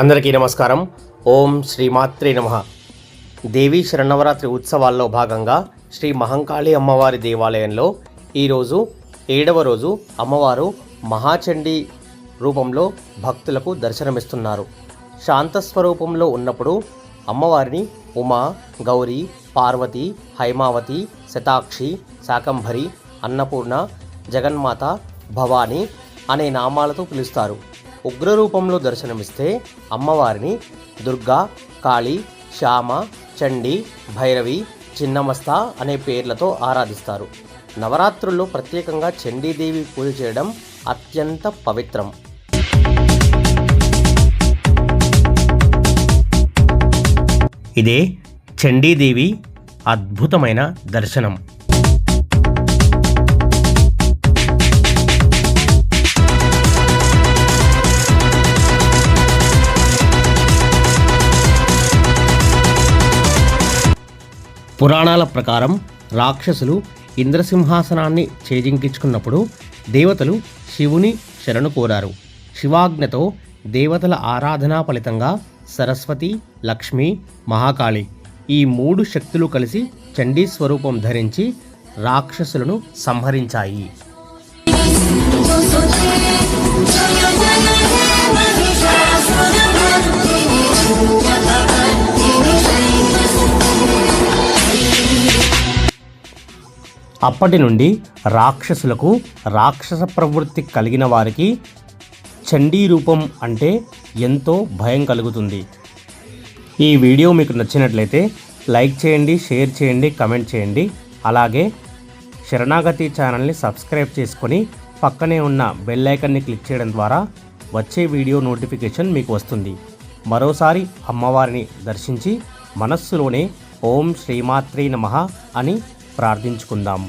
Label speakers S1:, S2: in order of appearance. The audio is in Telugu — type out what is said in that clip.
S1: అందరికీ నమస్కారం. ఓం శ్రీ మాత్రే నమ. దేవీ శరణవరాత్రి ఉత్సవాల్లో భాగంగా శ్రీ మహంకాళి అమ్మవారి దేవాలయంలో ఈరోజు ఏడవ రోజు అమ్మవారు మహాచండీ రూపంలో భక్తులకు దర్శనమిస్తున్నారు. శాంత స్వరూపంలో ఉన్నప్పుడు అమ్మవారిని ఉమా గౌరీ పార్వతి హైమావతి శతాక్షి శాకంభరి అన్నపూర్ణ జగన్మాత భవాని అనే నామాలతో పిలుస్తారు. ఉగ్రరూపంలో దర్శనమిస్తే అమ్మవారిని దుర్గా కాళీ శ్యామ చండి భైరవి చిన్నమస్త అనే పేర్లతో ఆరాధిస్తారు. నవరాత్రుల్లో ప్రత్యేకంగా చండీదేవి పూజ చేయడం అత్యంత పవిత్రం. ఇదే చండీదేవి అద్భుతమైన దర్శనం. పురాణాల ప్రకారం రాక్షసులు ఇంద్రసింహాసనాన్ని చేజింకించుకున్నప్పుడు దేవతలు శివుని శరణు కోరారు. శివాజ్ఞతో దేవతల ఆరాధనా ఫలితంగా సరస్వతి లక్ష్మి మహాకాళి ఈ మూడు శక్తులు కలిసి చండీ స్వరూపం ధరించి రాక్షసులను సంహరించాయి. అప్పటి నుండి రాక్షసులకు రాక్షస ప్రవృత్తి కలిగిన వారికి చండీ రూపం అంటే ఎంతో భయం కలుగుతుంది. ఈ వీడియో మీకు నచ్చినట్లయితే లైక్ చేయండి షేర్ చేయండి కమెంట్ చేయండి. అలాగే శరణాగతి ఛానల్ని సబ్స్క్రైబ్ చేసుకొని పక్కనే ఉన్న బెల్ ఐకన్ని క్లిక్ చేయడం ద్వారా వచ్చే వీడియో నోటిఫికేషన్ మీకు వస్తుంది. మరోసారి అమ్మవారిని దర్శించి మనస్సులోనే ఓం శ్రీమాత్రే నమః అని ప్రార్థించుకుందాం.